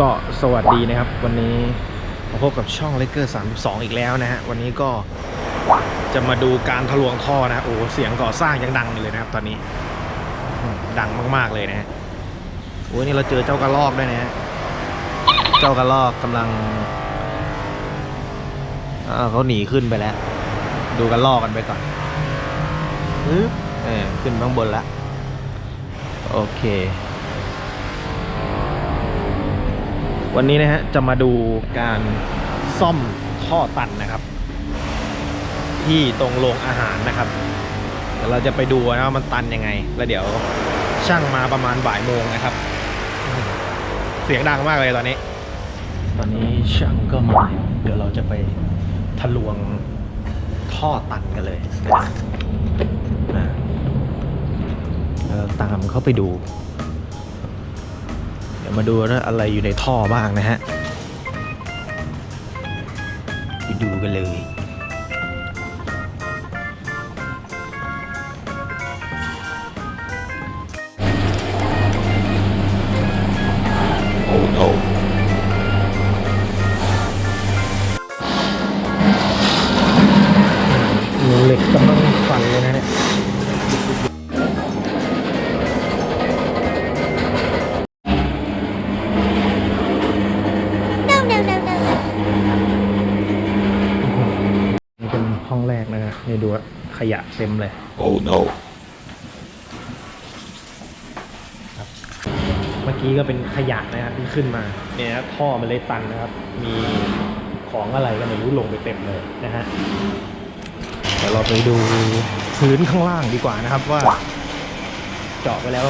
ก็สวัสดีนะครับ วันนี้มาพบกับช่องเลเกอร์32อีกแล้วนะฮะวันนี้ก็จะมาดูการทะลวงท่อนะโอ้เสียงก่อสร้างยังดังอยู่เลยนะครับ ตอนนี้ดังมากๆเลยนะฮะโอ้ยนี่เราเจอเจ้ากระลอกด้วยนะฮะเจ้ากระลอกกำลังเขาหนีขึ้นไปแล้ว ดูกระลอกกันไปก่อนปึ๊บเออขึ้นข้างบนแล้วโอเค วันนี้นะฮะจะมาดูการซ่อมท่อตันนะครับ ที่ตรงโรงอาหารนะครับเดี๋ยวเราจะไปดูนะว่ามันตันยังไง แล้วเดี๋ยวช่างมาประมาณบ่ายโมงนะครับ เสียงดังมากเลยตอนนี้ ตอนนี้ช่างก็มาเดี๋ยวเราจะไปทะลวงท่อตันกันเลยนะเราตามเข้าไปดู ดี๋ยวมาดูว่าอะไรอยู่ในท่อบ้างนะฮะไปดูกันเลยโอ้โหเหล็กกำลังฟันเลยนะเนี่ย แรกนะฮะนี่ดูว่าขยะเต็มเลย Oh no. เมื่อกี้ก็เป็นขยะนะครับที่ขึ้นมา เนี่ยนะท่อมันเลยตันนะครับ มีของอะไรก็ไม่รู้ลงไปเต็มเลยนะฮะเดี๋ยวเราไปดูพื้นข้างล่างดีกว่านะครับว่า เจาะไปแล้ว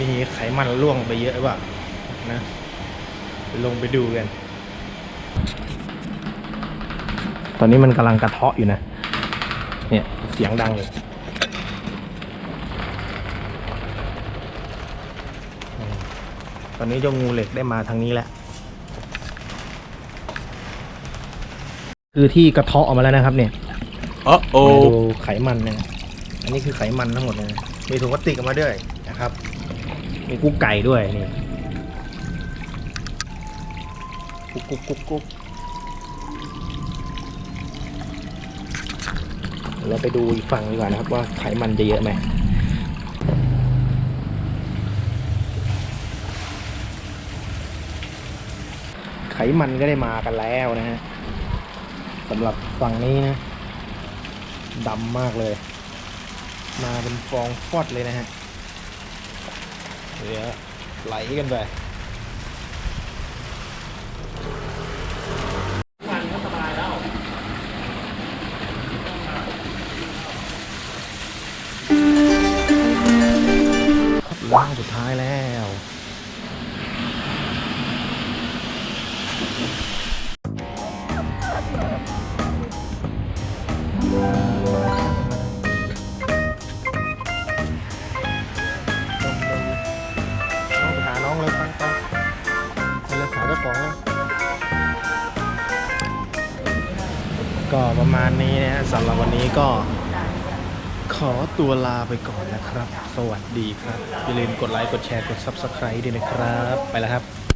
มีไขมันร่วงไปเยอะหรือเปล่านะไปลงไปดูกัน ตอนนี้มันกำลังกระเทาะอยู่นะ เนี่ย เสียงดังเลยตอนนี้เจ้างูเหล็กได้มาทางนี้แล้ว คือที่กระเทาะออกมาแล้วนะครับ เนี่ย Uh มา oh. ดูไขมันนะอันนี้คือไขมันทั้งหมดเลยนะมีถุงพลาสติกออกมาด้วยนะครับ มีกุ๊กไก่ด้วยนี่กุ๊กกุ๊กกุ๊กกุ๊ก เราไปดูอีกฝั่งดีกว่านะครับ ว่าไขมันจะเยอะไหมไขมันก็ได้มากันแล้วนะฮะสำหรับฝั่งนี้นะดำมากเลย มาเป็นฟองฟอดเลยนะฮะเดี๋ยวไหลกันไป ล่างสุดท้ายแล้ว น้องไปหาน้องเลยไปไปไปเลยหาเจ้าของเลยก็ประมาณนี้นะฮะสำหรับวันนี้ก็ อตัวลาไปก่อนนะครับ สวัสดีครับ อย่าลืมกดไลค์ กดแชร์ กด Subscribe ด้วยนะครับ ไปแล้วครับ